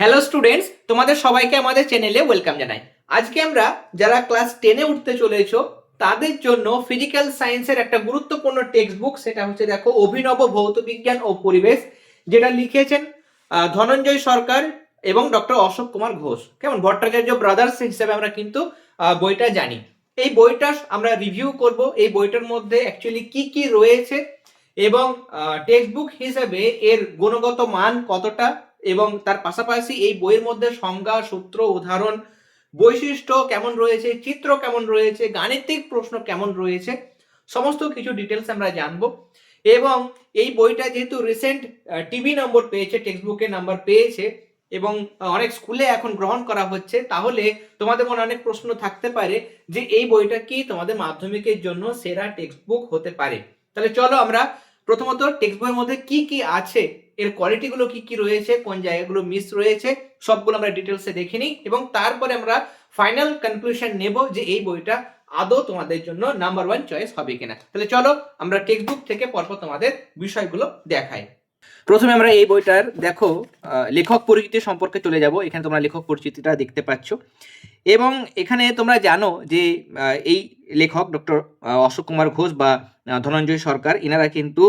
Hello students তোমাদের সবাইকে আমাদের চ্যানেলে ওয়েলকাম জানাই। আজকে আমরা যারা ক্লাস টেনে উঠতে চলেছো, তাদের জন্য ফিজিক্যাল সায়েন্সের একটা গুরুত্বপূর্ণ টেক্সট বুক সেটা হচ্ছে দেখো, অভিনব ভৌত বিজ্ঞান ও পরিবেশ, যেটা লিখেছেন ধনঞ্জয় সরকার এবং ডক্টর অশোক কুমার ঘোষ। কেমন? ভট্টাচার্য ব্রাদার্স হিসেবে আমরা কিন্তু বইটা জানি। এই বইটা আমরা রিভিউ করব। এই বইটার মধ্যে অ্যাকচুয়ালি কি কি রয়েছে এবং টেক্সট বুক হিসেবে এর গুণগত মান কতটা এবং তার পাশাপাশি এই বইয়ের মধ্যে সংজ্ঞা, সূত্র, উদাহরণ, বৈশিষ্ট্য কেমন রয়েছে, চিত্র কেমন রয়েছে, গাণিতিক প্রশ্ন কেমন রয়েছে, সমস্ত কিছু ডিটেলস আমরা জানব। এবং এই বইটা যেহেতু রিসেন্ট টিভি নম্বর পেয়েছে টেক্সট বুকে নাম্বার পেয়েছে, এবং অনেক স্কুলে এখন গ্রহণ করা হচ্ছে, তাহলে তোমাদের মনে অনেক প্রশ্ন থাকতে পারে যে এই বইটা কি তোমাদের মাধ্যমিকের জন্য সেরা টেক্সট বুক হতে পারে। তাহলে চলো আমরা প্রথমত টেক্সট বইয়ের মধ্যে কি কি আছে এর কোয়ালিটিগুলো কি কি রয়েছে, কোন জায়গাগুলো মিস রয়েছে, সবগুলো আমরা ডিটেলসে দেখে নিই এবং তারপরে আমরা ফাইনাল কনক্লুশন নেব যে এই বইটা আদৌ তোমাদের জন্য নাম্বার ওয়ান চয়েস হবে কিনা। তাহলে চলো আমরা টেক্সট বুক থেকে পরপর তোমাদের বিষয়গুলো দেখাই। প্রথমে আমরা এই বইটার দেখো লেখক পরিচিতি সম্পর্কে চলে যাব। এখানে তোমরা লেখক পরিচিতিটা দেখতে পাচ্ছ। এবং এখানে তোমরা জানো যে এই লেখক ডক্টর অশোক কুমার ঘোষ বা ধনঞ্জয় সরকার এনারা কিন্তু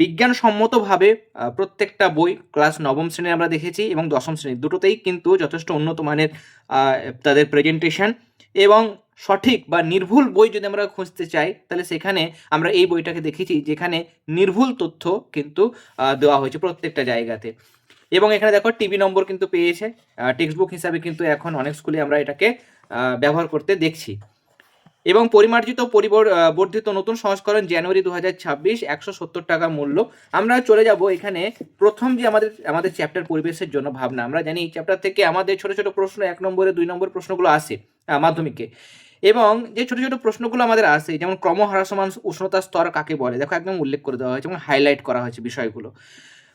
বিজ্ঞানসম্মতভাবে প্রত্যেকটা বই ক্লাস নবম শ্রেণির আমরা দেখেছি এবং দশম শ্রেণির দুটোতেই কিন্তু যথেষ্ট উন্নত মানের তাদের প্রেজেন্টেশন এবং সঠিক বা নির্ভুল বই যদি আমরা খুঁজতে চাই, তাহলে সেখানে আমরা এই বইটাকে দেখেছি যেখানে নির্ভুল তথ্য কিন্তু দেওয়া হয়েছে প্রত্যেকটা জায়গাতে। এবং এখানে দেখো টিভি নম্বর কিন্তু পেয়েছে টেক্সট বুক হিসাবে কিন্তু এখন অনেক স্কুলে আমরা এটাকে ব্যবহার করতে দেখছি। এবং পরিমার্জিত বর্ধিত নতুন সংস্করণ জানুয়ারি দু হাজার ছাব্বিশ একশো সত্তর টাকা মূল্য। আমরা চলে যাব এখানে প্রথম যে আমাদের আমাদের চ্যাপ্টার পরিবেশের জন্য ভাবনা। আমরা জানি এই চ্যাপ্টার থেকে আমাদের ছোট ছোট প্রশ্ন এক নম্বরে, দুই নম্বর প্রশ্নগুলো আসে মাধ্যমিকে। এবং যে ছোট ছোট প্রশ্নগুলো আমাদের আসে, যেমন ক্রমহ্রাসমান উষ্ণতার স্তর কাকে বলে? দেখো একদম উল্লেখ করে দেওয়া হয়েছে এবং হাইলাইট করা হয়েছে বিষয়গুলো।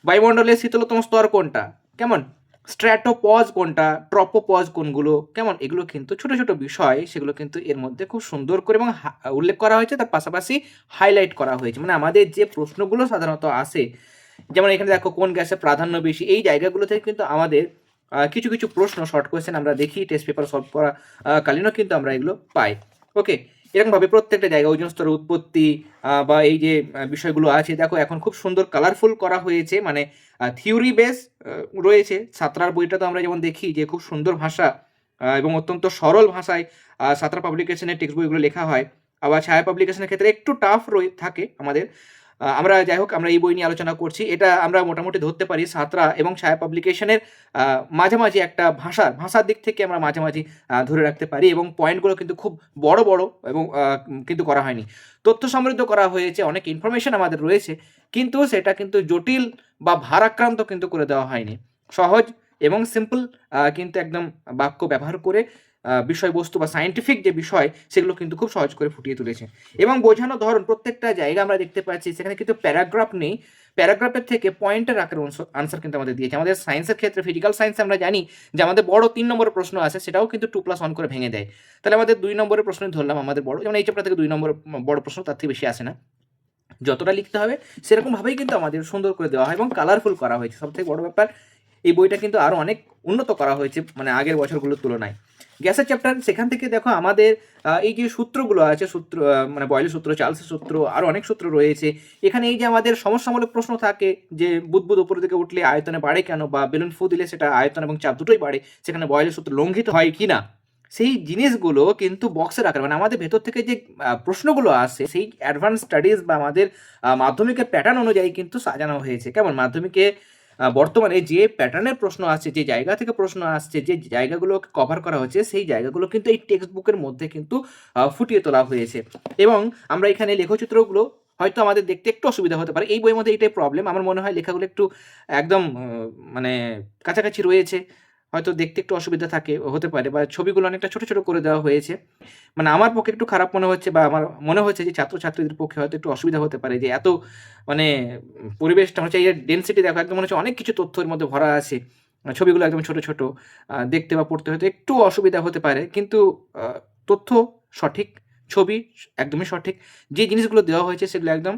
বায়ুমণ্ডলের শীতলতম স্তর কোনটা? কেমন? স্ট্র্যাটোপজ কোনটা, ট্রপোপজ কোনগুলো, কেমন? এগুলো কিন্তু ছোট ছোট বিষয়, সেগুলো কিন্তু এর মধ্যে খুব সুন্দর করে এবং উল্লেখ করা হয়েছে, তার পাশাপাশি হাইলাইট করা হয়েছে। মানে আমাদের যে প্রশ্নগুলো সাধারণত আসে, যেমন এখানে দেখো কোন গ্যাসের প্রাধান্য বেশি, এই জায়গাগুলো থেকে কিন্তু আমাদের কিছু কিছু প্রশ্ন শর্ট কোয়েশ্চেন আমরা দেখি টেস্ট পেপার সলভ করা কালীনও কিন্তু আমরা এগুলো পাই। ওকে এরকমভাবে প্রত্যেকটা জায়গায় ওজন স্তরের উৎপত্তি বা এই যে বিষয়গুলো আছে, দেখো এখন খুব সুন্দর কালারফুল করা হয়েছে মানে থিওরি বেস রয়েছে। ছাত্রার বইটা তো আমরা যেমন দেখি যে খুব সুন্দর ভাষা এবং অত্যন্ত সরল ভাষায় সাঁতরা পাবলিকেশনের টেক্সট বইগুলো লেখা হয়। আবার ছায়া পাবলিকেশনের ক্ষেত্রে একটু টাফ রয়ে থাকে আমাদের। আমরা যাই হোক, আমরা এই বই নিয়ে আলোচনা করছি। এটা আমরা মোটামুটি ধরতে পারি সাঁতরা এবং ছায়া পাবলিকেশনের মাঝামাঝি একটা ভাষার ভাষার দিক থেকে আমরা মাঝামাঝি ধরে রাখতে পারি এবং পয়েন্টগুলো কিন্তু খুব বড় বড় এবং কিন্তু করা হয়নি। তথ্য সমৃদ্ধ করা হয়েছে, অনেক ইনফরমেশন আমাদের রয়েছে, কিন্তু সেটা কিন্তু জটিল বা ভারাক্রান্ত কিন্তু করে দেওয়া হয়নি। সহজ এবং সিম্পল কিন্তু একদম বাক্য ব্যবহার করে বিষয়বস্তু বা সায়েন্টিফিক যে বিষয়, সেগুলো কিন্তু খুব সহজ করে ফুটিয়ে তুলেছে। এবং বোঝানো ধরন প্রত্যেকটা জায়গা আমরা দেখতে পাচ্ছি, সেখানে কিন্তু প্যারাগ্রাফ নেই। প্যারাগ্রাফের থেকে পয়েন্টের আকারে আনসার কিন্তু আমাদের দিয়েছে। আমাদের সায়েন্সের ক্ষেত্রে ফিজিক্যাল সায়েন্স আমরা জানি যে আমাদের বড় তিন নম্বরের প্রশ্ন আছে, সেটাও কিন্তু টু প্লাস ওয়ান করে ভেঙে দেয়। তাহলে আমাদের দুই নম্বরের প্রশ্ন ধরলাম আমাদের বড়। যেমন এই চ্যাপ্টার থেকে দুই নম্বর বড় প্রশ্ন, তার থেকে বেশি আসে না। যতটা লিখতে হবে, সেরকমভাবেই কিন্তু আমাদের সুন্দর করে দেওয়া হয় এবং কালারফুল করা হয়েছে। সবথেকে বড় ব্যাপার এই বইটা কিন্তু আরও অনেক উন্নত করা হয়েছে মানে আগের বছরগুলোর তুলনায়। গ্যাসের চ্যাপ্টার সেখান থেকে দেখো আমাদের এই যে সূত্রগুলো আছে, সূত্র মানে বয়লের সূত্র, চার্লসের সূত্র আরও অনেক সূত্র রয়েছে। এখানে এই যে আমাদের সমস্যামূলক প্রশ্ন থাকে যে বুদবুদ উপর দিকে উঠলে আয়তনে বাড়ে কেন বা বেলুন ফু দিলে সেটা আয়তন এবং চাপ দুটোই বাড়ে, সেখানে বয়লের সূত্র লঙ্ঘিত হয় কি না? সেই জিনিসগুলো কিন্তু বক্সের আকারে মানে আমাদের ভেতর থেকে যে প্রশ্নগুলো আসে, সেই অ্যাডভান্স স্টাডিজ বা আমাদের মাধ্যমিকের প্যাটার্ন অনুযায়ী কিন্তু সাজানো হয়েছে। কেমন? মাধ্যমিকে বর্তমানে যে প্যাটার্নের প্রশ্ন আছে যে জায়গা থেকে প্রশ্ন আসছে, যে জায়গাগুলো কভার করা হচ্ছে, সেই জায়গাগুলো কিন্তু এই টেক্সট বুকের মধ্যে কিন্তু ফুটিয়ে তোলা হয়েছে। এবং আমরা এখানে লেখচিত্রগুলো হয়তো আমাদের দেখতে একটু অসুবিধা হতে পারে। এই বইয়ের মধ্যে এটাই প্রবলেম আমার মনে হয় লেখাগুলো একটু একদম মানে কাছাকাছি রয়েছে। হয়তো দেখতে একটু অসুবিধা থাকে, হতে পারে বা ছবিগুলো অনেকটা ছোট ছোট করে দেওয়া হয়েছে। মানে আমার পক্ষে একটু খারাপ মনে হচ্ছে বা আমার মনে হচ্ছে যে ছাত্রছাত্রীদের পক্ষে হয়তো একটু অসুবিধা হতে পারে যে এত মানে পরিবেশটা হচ্ছে এই ডেন্সিটি দেখো, একদম মনে হচ্ছে অনেক কিছু তথ্যের মধ্যে ভরা আছে। ছবিগুলো একদম ছোট ছোট দেখতে বা পড়তে হয়তো একটু অসুবিধা হতে পারে, কিন্তু তথ্য সঠিক, ছবি একদমই সঠিক, যে জিনিসগুলো দেওয়া হয়েছে সেগুলো একদম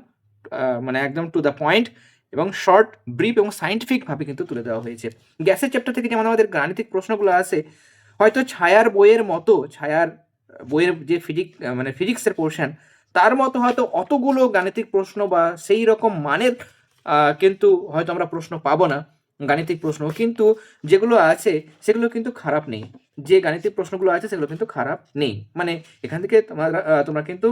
মানে একদম টু দ্য পয়েন্ট এবং শর্ট ব্রিফ এবং সাইন্টিফিকভাবে কিন্তু তুলে দেওয়া হয়েছে। গ্যাসের চ্যাপ্টার থেকে যেমন আমাদের গাণিতিক প্রশ্নগুলো আছে, হয়তো ছায়ার বইয়ের মতো, ছায়ার বইয়ের যে ফিজিক মানে ফিজিক্সের পোর্শন তার মতো হয়তো অতগুলো গাণিতিক প্রশ্ন বা সেই রকম মানের কিন্তু হয়তো আমরা প্রশ্ন পাবো না, গাণিতিক প্রশ্ন। কিন্তু যেগুলো আছে, সেগুলো কিন্তু খারাপ নেই। যে গাণিতিক প্রশ্নগুলো আছে সেগুলো কিন্তু খারাপ নেই। মানে এখান থেকে তোমরা তোমরা কিন্তু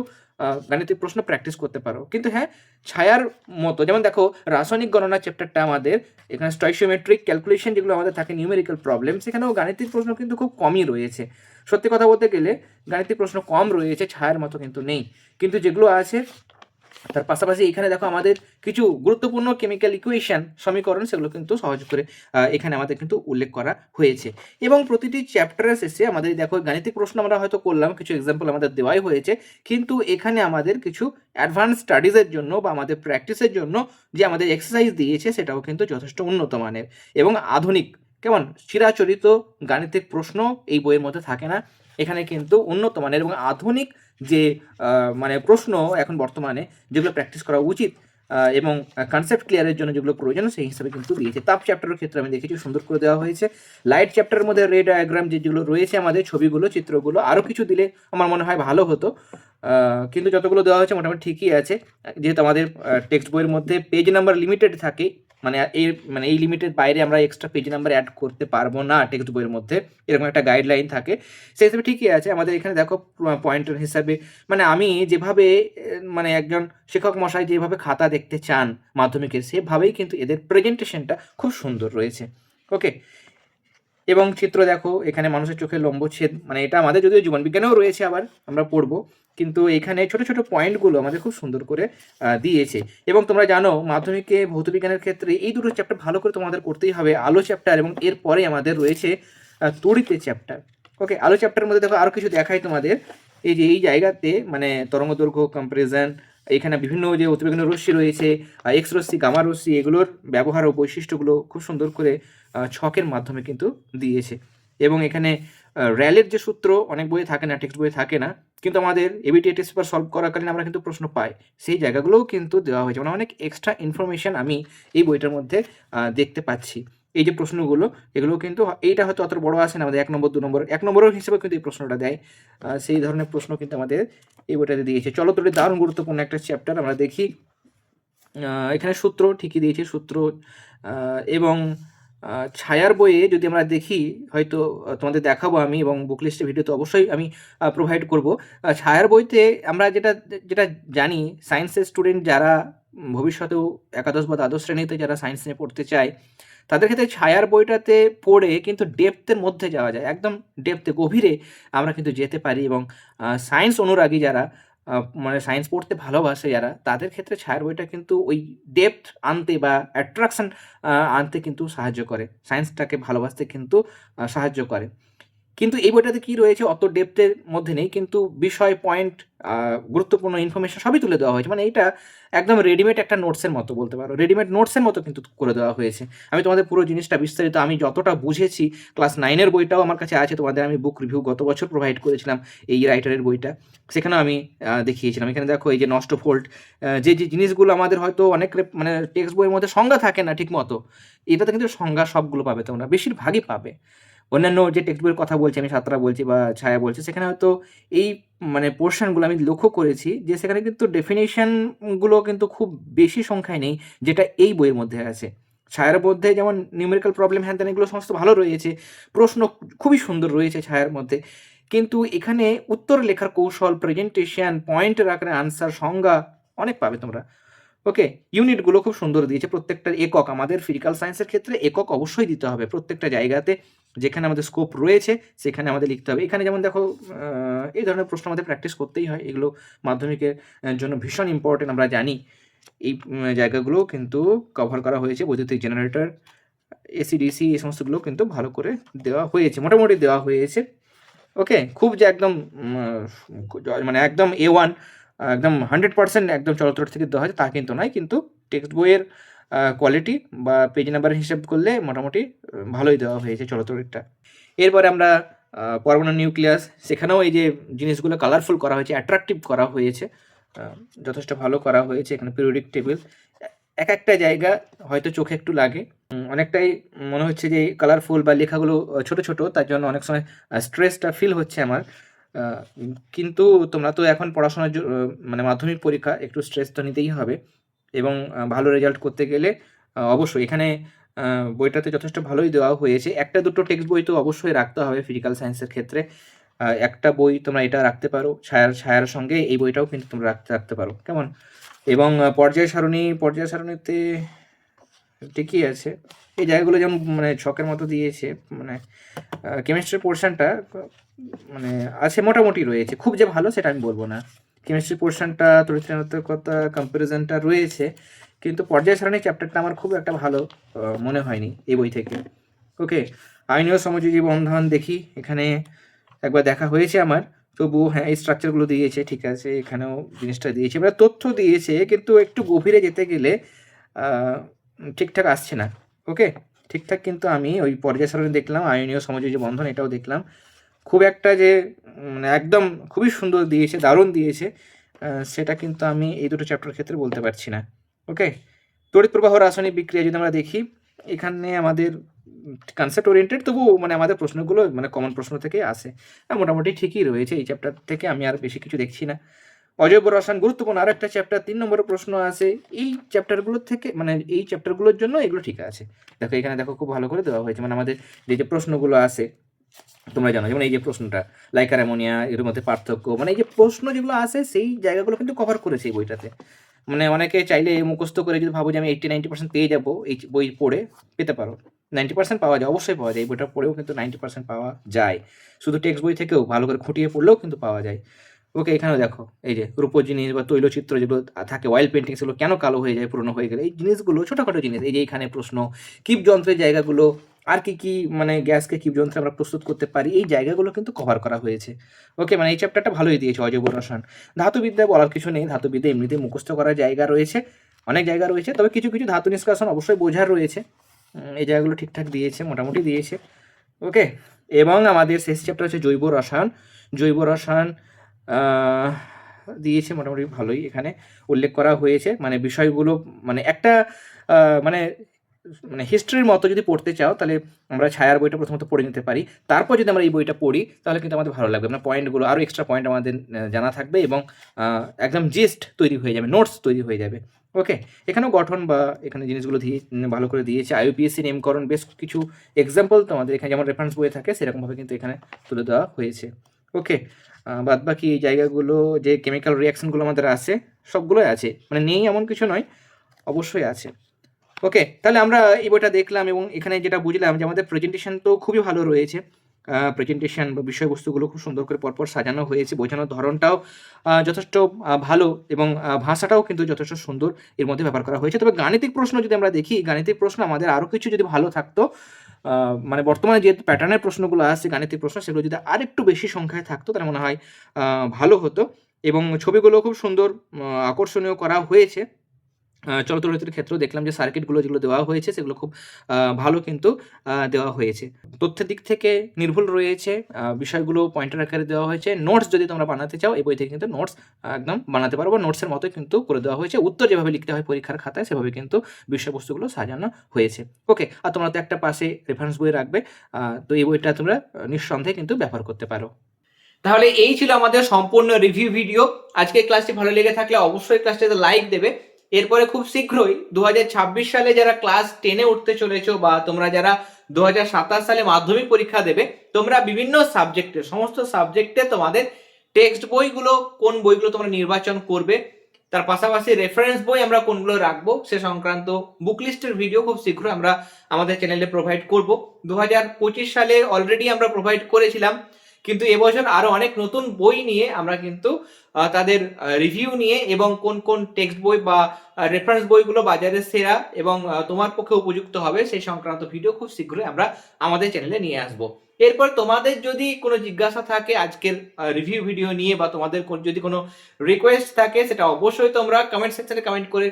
গাণিতিক প্রশ্ন প্র্যাকটিস করতে পারো। কিন্তু হ্যাঁ ছায়ার মতো, যেমন দেখো, রাসায়নিক গণনা চ্যাপ্টারটা আমাদের, এখানে স্টয়সিওমেট্রিক ক্যালকুলেশন যেগুলো আমাদের থাকে নিউমেরিক্যাল প্রবলেম সেখানেও গাণিতিক প্রশ্ন কিন্তু খুব কমই রয়েছে। সত্যি কথা বলতে গেলে, গাণিতিক প্রশ্ন কম রয়েছে, ছায়ার মতো কিন্তু নেই। কিন্তু যেগুলো আছে তার পাশাপাশি এখানে দেখো আমাদের কিছু গুরুত্বপূর্ণ কেমিক্যাল ইকুয়েশন সমীকরণ, সেগুলো কিন্তু সহজ করে এখানে আমাদের কিন্তু উল্লেখ করা হয়েছে। এবং প্রতিটি চ্যাপ্টারের শেষে আমাদের দেখো গাণিতিক প্রশ্ন আমরা হয়তো করলাম, কিছু এক্সাম্পল আমাদের দেওয়াই হয়েছে। কিন্তু এখানে আমাদের কিছু অ্যাডভান্স স্টাডিজের জন্য বা আমাদের প্র্যাকটিসের জন্য যে আমাদের এক্সারসাইজ দিয়েছে, সেটাও কিন্তু যথেষ্ট উন্নত মানের। এবং আধুনিক, কেমন? চিরাচরিত গাণিতিক প্রশ্ন এই বইয়ের মধ্যে থাকে না। এখানে কিন্তু উন্নত মানের এবং আধুনিক যে মানে প্রশ্ন এখন বর্তমানে যেগুলো প্র্যাকটিস করা উচিত এবং কনসেপ্ট ক্লিয়ারের জন্য যেগুলো প্রয়োজন সেই হিসাবে কিন্তু দিয়েছে। তাপ চ্যাপ্টারের ক্ষেত্রে আমি দেখেছি সুন্দর করে দেওয়া হয়েছে। লাইট চ্যাপ্টারের মধ্যে রে ডায়াগ্রাম যেগুলো রয়েছে আমাদের ছবিগুলো, চিত্রগুলো আরও কিছু দিলে আমার মনে হয় ভালো হতো। কিন্তু যতগুলো দেওয়া হয়েছে মোটামুটি ঠিকই আছে। যেহেতু আমাদের টেক্সট বইয়ের মধ্যে পেজ নাম্বার লিমিটেড থাকে মানে এই মানে এই লিমিটের বাইরে আমরা এক্সট্রা পেজ নাম্বার অ্যাড করতে পারব না টেক্সট বইয়ের মধ্যে। এরকম একটা গাইডলাইন থাকে। সেই হিসেবে ঠিকই আছে। আমাদের এখানে দেখো পয়েন্টের হিসাবে মানে আমি যেভাবে মানে একজন শিক্ষক মশাই যেভাবে খাতা দেখতে চান মাধ্যমিকের, সেভাবেই কিন্তু এদের প্রেজেন্টেশনটা খুব সুন্দর রয়েছে। ওকে এবং চিত্র দেখো এখানে মানুষের চোখে লম্বচ্ছেদ মানে এটা আমাদের যদিও জীবন বিজ্ঞানেও রয়েছে আবার আমরা পড়ব। কিন্তু এখানে ছোট ছোট পয়েন্টগুলো আমাদের খুব সুন্দর করে দিয়েছে। এবং তোমরা জানো মাধ্যমিকে ভৌতবিজ্ঞানের ক্ষেত্রে এই দুটো চ্যাপ্টার ভালো করে তোমাদের করতেই হবে আলো চ্যাপ্টার এবং এরপরে আমাদের রয়েছে আহ, তড়িতের চ্যাপ্টার ওকে আলো চ্যাপ্টারের মধ্যে দেখো আরও কিছু দেখাই তোমাদের। এই যে এই জায়গাতে মানে তরঙ্গ দৈর্ঘ্য কম্পারিজন এখানে বিভিন্ন যে অতিবেগুনি রশ্মি রয়েছে এক্স রশ্মি গামা রশ্মি এগুলোর ব্যবহার ও বৈশিষ্ট্যগুলো খুব সুন্দর করে ছকের মাধ্যমে কিন্তু দিয়েছে। এবং এখানে র্যালের যে সূত্র, অনেক বইয়ে থাকে না, টেক্সট বইয়ে থাকে না, কিন্তু আমাদের এবিটি পেপার সলভ করাকালীন আমরা কিন্তু প্রশ্ন পাই। সেই জায়গাগুলোও কিন্তু দেওয়া হয়েছে। মানে অনেক এক্সট্রা ইনফরমেশন আমি এই বইটার মধ্যে দেখতে পাচ্ছি। এই যে প্রশ্নগুলো এগুলো কিন্তু এইটা হয়তো অত বড় আসে না, আমাদের এক নম্বর, দু নম্বর, এক নম্বরের হিসেবে কিন্তু এই প্রশ্নটা দেয়। সেই ধরনের প্রশ্ন কিন্তু আমাদের এই বইটাতে দিয়েছে। চলো তোর দারুণ গুরুত্বপূর্ণ একটা চ্যাপ্টার আমরা দেখি। এখানে সূত্র ঠিকই দিয়েছে, সূত্র এবং ছায়ার বইয়ে যদি আমরা দেখি, হয়তো তোমাদের দেখাবো আমি এবং বুক লিস্টের ভিডিও তো অবশ্যই আমি প্রোভাইড করব। ছায়ার বইতে আমরা যেটা যেটা জানি সায়েন্সের স্টুডেন্ট যারা ভবিষ্যতেও একাদশ বা দ্বাদশ শ্রেণীতে যারা সায়েন্স নিয়ে পড়তে চায়, তাদের ক্ষেত্রে ছায়ার বইটাতে পড়ে কিন্তু ডেপথের মধ্যে যাওয়া যায়। একদম ডেপথে গভীরে আমরা কিন্তু যেতে পারি এবং সায়েন্স অনুরাগী যারা মানে সায়েন্স পড়তে ভালোবাসে যারা, তাদের ক্ষেত্রে ছায়ার বইটা কিন্তু ওই ডেপথ আনতে বা অ্যাট্রাকশন আনতে কিন্তু সাহায্য করে। সায়েন্সটাকে ভালোবাসতে কিন্তু সাহায্য করে। কিন্তু এই বইটাতে কি রয়েছে অত ডেপথের মধ্যে নেই, কিন্তু বিষয় পয়েন্ট গুরুত্বপূর্ণ ইনফরমেশন সবই তুলে দেওয়া হয়েছে। মানে এটা একদম রেডিমেড একটা নোটসের মতো বলতে পারো। রেডিমেড নোটসের মতো কিন্তু করে দেওয়া হয়েছে। আমি তোমাদের পুরো জিনিসটা বিস্তারিত, আমি যতটা বুঝেছি ক্লাস নাইনের বইটাও আমার কাছে আছে, তোমাদের আমি বুক রিভিউ গত বছর প্রোভাইড করেছিলাম এই রাইটারের বইটা। সেখানেও আমি দেখিয়েছিলাম। এখানে দেখো এই যে নষ্ট ফোল্ড যে যে জিনিসগুলো আমাদের হয়তো অনেক মানে টেক্সট বইয়ের মধ্যে সংজ্ঞা থাকে না ঠিক মতো এটাতে কিন্তু সংজ্ঞা সবগুলো পাবে তোমরা, বেশিরভাগই পাবে। অন্যান্য যে টেক্সট বইয়ের কথা বলছি, আমি সাতরা বলছি বা ছায়া বলছি, সেখানে হয়তো এই মানে পোর্শনগুলো আমি লক্ষ্য করেছি যে সেখানে কিন্তু ডেফিনেশনগুলো কিন্তু খুব বেশি সংখ্যায় নেই, যেটা এই বইয়ের মধ্যে আছে। ছায়ার মধ্যে যেমন নিউমেরিক্যাল প্রবলেম হ্যান এগুলো সমস্ত ভালো রয়েছে, প্রশ্ন খুবই সুন্দর রয়েছে ছায়ার মধ্যে, কিন্তু এখানে উত্তর লেখার কৌশল প্রেজেন্টেশন পয়েন্ট রাখার আনসার সংজ্ঞা অনেক পাবে তোমরা। ওকে ইউনিটগুলো খুব সুন্দর দিয়েছে, প্রত্যেকটা একক, আমাদের ফিজিক্যাল সায়েন্সের ক্ষেত্রে একক অবশ্যই দিতে হবে, প্রত্যেকটা জায়গাতে যেখানে আমাদের স্কোপ রয়েছে, সেখানে আমাদের লিখতে হবে। এখানে যেমন দেখো এই ধরনের প্রশ্ন আমাদের প্র্যাকটিস করতেই হয়। এগুলো মাধ্যমিকের জন্য ভীষণ ইম্পর্টেন্ট আমরা জানি। এই জায়গাগুলো কিন্তু কভার করা হয়েছে, বৈদ্যুতিক জেনারেটর এসিডিসি এই সমস্তগুলো কিন্তু ভালো করে দেওয়া হয়েছে, মোটামুটি দেওয়া হয়েছে। ওকে খুব যে একদম মানে একদম এ ওয়ান একদম হান্ড্রেড পার্সেন্ট একদম চলচ্চিত্র থেকে দেওয়া হয়েছে তা কিন্তু নয়। কিন্তু টেক্সট বইয়ের কোয়ালিটি বা পেজ নাম্বার হিসেব করলে মোটামুটি ভালোই দেওয়া হয়েছে চলচ্চিত্রটা এরপরে আমরা পরমাণু নিউক্লিয়াস সেখানেও এই যে জিনিসগুলো কালারফুল করা হয়েছে অ্যাট্রাকটিভ করা হয়েছে যথেষ্ট ভালো করা হয়েছে, এখানে পিরিয়ডিক টেবিল এক একটা জায়গা হয়তো চোখে একটু লাগে। অনেকটাই মনে হচ্ছে যে কালারফুল বা লেখাগুলো ছোট ছোট, তার জন্য অনেক সময় স্ট্রেসটা ফিল হচ্ছে আমার। কিন্তু তোমরা তো এখন পড়াশোনার মানে মাধ্যমিক পরীক্ষা, একটু স্ট্রেস তো নিতেই হবে। এবং ভালো রেজাল্ট করতে গেলে অবশ্যই এখানে বইটাতে যথেষ্ট ভালোই দেওয়া হয়েছে। একটা দুটো টেক্সট বই তো অবশ্যই রাখতে হবে ফিজিক্যাল সায়েন্সের ক্ষেত্রে। একটা বই তোমরা এটা রাখতে পারো, ছায়ার ছায়ার সঙ্গে এই বইটাও কিন্তু তোমরা রাখতে রাখতে পারো। কেমন? এবং পর্যায় সারণী, পর্যায় সারণীতে ঠিকই আছে। এই জায়গাগুলো যেমন মানে ছকের মতো দিয়েছে মানে কেমিস্ট্রি পোর্শনটা মানে আছে, মোটামুটি রয়েছে। খুব যে ভালো সেটা আমি বলব না। কেমিস্ট্রি পোর্শনটা তরিত্রাত্মকতা কম্পারিজনটা রয়েছে, কিন্তু পর্যায় সারণী চ্যাপ্টারটা আমার খুব একটা ভালো মনে হয়নি এই বই থেকে। ওকে আইনীয় সমযোজী বন্ধন দেখি, এখানে একবার দেখা হয়েছে আমার, তবুও হ্যাঁ এই স্ট্রাকচারগুলো দিয়েছে, ঠিক আছে, এখানেও জিনিসটা দিয়েছে, এবার তথ্য দিয়েছে, কিন্তু একটু গভীরে যেতে গেলে ঠিকঠাক আসছে না। ওকে ঠিকঠাক কিন্তু আমি ওই পর্যায় সারণী দেখলাম, আইনীয় সমযোজী বন্ধন এটাও দেখলাম খুব একটা যে মানে একদম খুবই সুন্দর দিয়েছে, দারুণ দিয়েছে সেটা কিন্তু আমি এই দুটো চ্যাপ্টার ক্ষেত্রে বলতে পারছি না ওকে তড়িৎ প্রবাহ রাসায়নিক বিক্রিয়া যদি আমরা দেখি, এখানে আমাদের কনসেপ্ট ওরিয়েন্টেড তবু মানে আমাদের প্রশ্নগুলো মানে কমন প্রশ্ন থেকে আসে মোটামুটি ঠিকই রয়েছে এই চ্যাপ্টার থেকে, আমি আর বেশি কিছু দেখছি না। অজৈব রসায়ন, গুরুত্বপূর্ণ আর একটা চ্যাপ্টার তিন নম্বরের প্রশ্ন আছে এই চ্যাপ্টারগুলোর থেকে মানে এই চ্যাপ্টারগুলোর জন্য এগুলো ঠিক আছে। দেখো, এখানে দেখো, খুব ভালো করে দেওয়া হয়েছে মানে আমাদের যে যে প্রশ্নগুলো আছে তোমরা জানো, যেমন এই যে প্রশ্নটা লাইকার অ্যামোনিয়া এর মধ্যে পার্থক্য মানে এই যে প্রশ্ন যেগুলো আছে, সেই জায়গাগুলো কিন্তু কভার করেছে এই বইটাতে। মানে অনেকে চাইলে মুখস্থ করে যদি ভাবো যে আমি এইটি নাইনটি পার্সেন্ট পেয়ে যাব, এই বই পড়ে পেতে পারো। নাইনটি পার্সেন্ট পাওয়া যায়, অবশ্যই পাওয়া যায়, এই বইটা পড়েও কিন্তু নাইনটি পার্সেন্ট পাওয়া যায়। শুধু টেক্সট বই থেকেও, ভালো করে খুঁটিয়ে পড়লেও কিন্তু পাওয়া যায়। ওকে এখানেও দেখো, এই যে রূপ জিনিস বা তৈলচিত্র যেগুলো থাকে অয়েল পেন্টিং সেগুলো কেন কালো হয়ে যায়, পুরনো হয়ে গেলে, এই জিনিসগুলো, ছোটোখাটো জিনিস, এই যে এখানে প্রশ্ন কিপ যন্ত্রের জায়গাগুলো আর কি কি মানে গ্যাসকে কিপ যন্ত্রে আমরা প্রস্তুত করতে পারি, এই জায়গাগুলো কিন্তু কভার করা হয়েছে। ওকে মানে এই চ্যাপ্টারটা ভালোই দিয়েছে অজৈব রসায়ন ধাতুবিদ্যা বলার কিছু নেই, ধাতুবিদ্যা এমনিতেই মুখস্থ করার জায়গা রয়েছে, অনেক জায়গা রয়েছে, তবে কিছু কিছু ধাতু নিষ্কাশন অবশ্যই বোঝার রয়েছে। এই জায়গাগুলো ঠিকঠাক দিয়েছে, মোটামুটি দিয়েছে। ওকে এবং আমাদের শেষ চ্যাপ্টার হচ্ছে জৈব রসায়ন। জৈব রসায়ন দিয়েছে মোটামুটি ভালোই এখানে উল্লেখ করা হয়েছে। মানে বিষয়গুলো মানে একটা মানে মানে হিস্ট্রির মতো যদি পড়তে চাও, তাহলে আমরা ছায়ার বইটা প্রথমত পড়ে নিতে পারি। তারপর যদি আমরা এই বইটা পড়ি, তাহলে কিন্তু আমাদের ভালো লাগবে। মানে পয়েন্টগুলো আরও এক্সট্রা পয়েন্ট আমাদের জানা থাকবে এবং একদম জিস্ট তৈরি হয়ে যাবে নোটস তৈরি হয়ে যাবে। ওকে এখানেও গঠন বা এখানে জিনিসগুলো দিয়ে, ভালো করে দিয়েছে। আইউপিএসসি নেমকরণ বেশ কিছু এক্সাম্পল তোমাদের এখানে যেমন রেফারেন্স বইয়ে থাকে, সেরকমভাবে কিন্তু এখানে তুলে দেওয়া হয়েছে। ওকে বাদ বাকি এই জায়গাগুলো, যে কেমিক্যাল রিয়াকশনগুলো আমাদের আছে, সবগুলোই আছে। মানে নেই এমন কিছু নয়, অবশ্যই আছে। ওকে তাহলে আমরা এই বইটা দেখলাম এবং এখানে যেটা বুঝলাম যে আমাদের প্রেজেন্টেশন তো খুবই ভালো রয়েছে। প্রেজেন্টেশন বা বিষয়বস্তুগুলো খুব সুন্দর করে পরপর সাজানো হয়েছে, বোঝানোর ধরনটাও যথেষ্ট ভালো এবং ভাষাটাও কিন্তু যথেষ্ট সুন্দর এর মধ্যে ব্যবহার করা হয়েছে। তবে গাণিতিক প্রশ্ন যদি আমরা দেখি, গাণিতিক প্রশ্ন আমাদের আরও কিছু যদি ভালো থাকতো মানে বর্তমানে যে প্যাটার্নের প্রশ্নগুলো আসছে, গাণিতিক প্রশ্ন, সেগুলো যদি আরেকটু বেশি সংখ্যায় থাকতো, তাহলে মনে হয় ভালো হতো এবং ছবিগুলো খুব সুন্দর আকর্ষণীয় করা হয়েছে। চলতরিতের ক্ষেত্রেও দেখলাম যে সার্কিটগুলো যেগুলো দেওয়া হয়েছে, সেগুলো খুব ভালো কিন্তু দেওয়া হয়েছে। তথ্যের দিক থেকে নির্ভুল রয়েছে বিষয়গুলো পয়েন্টার আকারে দেওয়া হয়েছে। নোটস যদি তোমরা বানাতে চাও, এই বই থেকে কিন্তু নোটস একদম বানাতে পারো বা নোটসের মতো কিন্তু করে দেওয়া হয়েছে। উত্তর যেভাবে লিখতে হয় পরীক্ষার খাতায়, সেভাবে কিন্তু বিষয়বস্তুগুলো সাজানো হয়েছে। ওকে, আর তোমরা তো একটা পাশে রেফারেন্স বই রাখবে তো এই বইটা তোমরা নিঃসন্দেহে কিন্তু ব্যবহার করতে পারো। তাহলে এই ছিল আমাদের সম্পূর্ণ রিভিউ ভিডিও আজকে ক্লাসটি ভালো লেগে থাকলে অবশ্যই ক্লাসটিতে লাইক দেবে। এরপরে খুব শীঘ্রই দু হাজার ছাব্বিশ সালে যারা ক্লাস টেনে উঠতে চলেছো বা তোমরা যারা দু হাজার সাতাশ সালে মাধ্যমিক পরীক্ষা দেবে, তোমরা বিভিন্ন সাবজেক্টে সমস্ত সাবজেক্টে তোমাদের টেক্সট বইগুলো, কোন বইগুলো তোমরা নির্বাচন করবে, তার পাশাপাশি রেফারেন্স বই আমরা কোনগুলো রাখব, সে সংক্রান্ত বুক লিস্টের ভিডিও খুব শীঘ্রই আমরা আমাদের চ্যানেলে প্রোভাইড করব। দু হাজার পঁচিশ সালে অলরেডি আমরা প্রোভাইড করেছিলাম কিন্তু এবছর আরও অনেক নতুন বই নিয়ে আমরা কিন্তু তাদের রিভিউ নিয়ে এবং কোন কোন টেক্সট বই বা রেফারেন্স বইগুলো বাজারে সেরা এবং তোমার পক্ষে উপযুক্ত হবে সেই সংক্রান্ত ভিডিও খুব শীঘ্রই আমরা আমাদের চ্যানেলে নিয়ে আসব। এরপর তোমাদের যদি কোনো জিজ্ঞাসা থাকে আজকের রিভিউ ভিডিও নিয়ে বা তোমাদের যদি কোনো রিকোয়েস্ট থাকে সেটা অবশ্যই তোমরা কমেন্ট সেকশনে কমেন্ট করে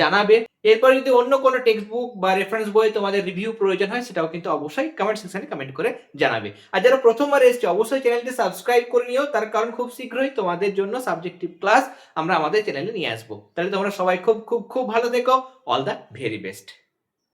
জানাবে। এরপর যদি অন্য কোনো টেক্সট বুক বা রেফারেন্স বই তোমাদের রিভিউ প্রয়োজন হয়, সেটাও কিন্তু অবশ্যই কমেন্ট সেকশনে কমেন্ট করে জানাবে। আর যারা প্রথমবার এসছে, অবশ্যই চ্যানেলটি সাবস্ক্রাইব করে নিও। তার কারণ খুব শীঘ্রই তোমাদের জন্য সাবজেক্টিভ ক্লাস আমরা আমাদের চ্যানেলে নিয়ে আসব। তাহলে তোমরা সবাই খুব খুব খুব ভালো দেখো অল দ্য ভেরি বেস্ট